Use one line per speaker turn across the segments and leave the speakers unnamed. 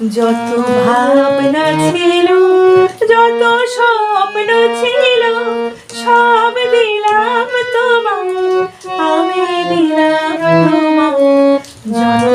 যত ভাবনা ছিল যত স্বপ্ন ছিল সব দিলাম তোমায় আমি দিলাম তোমায়।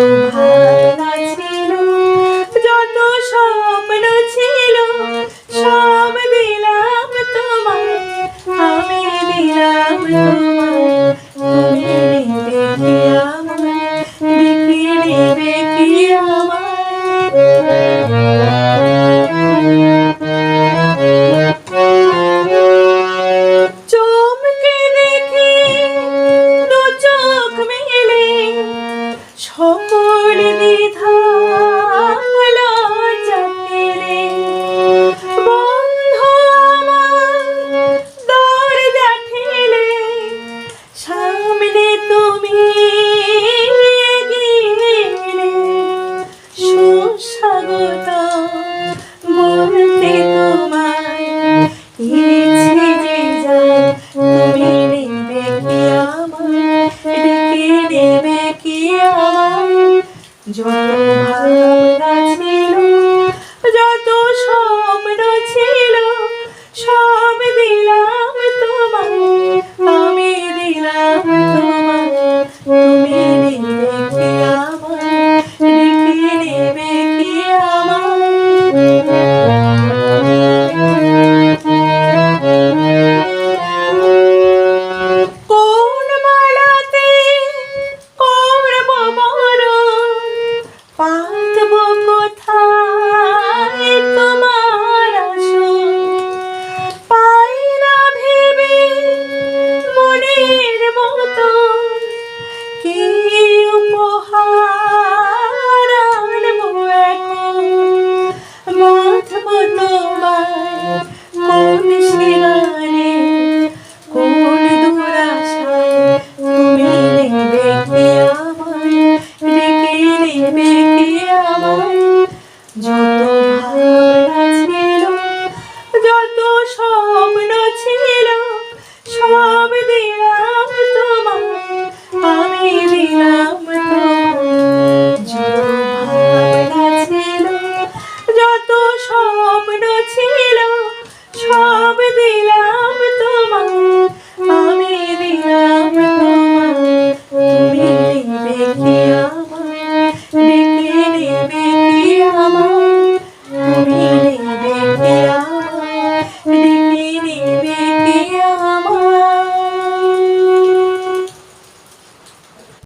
이제 와서 么么哒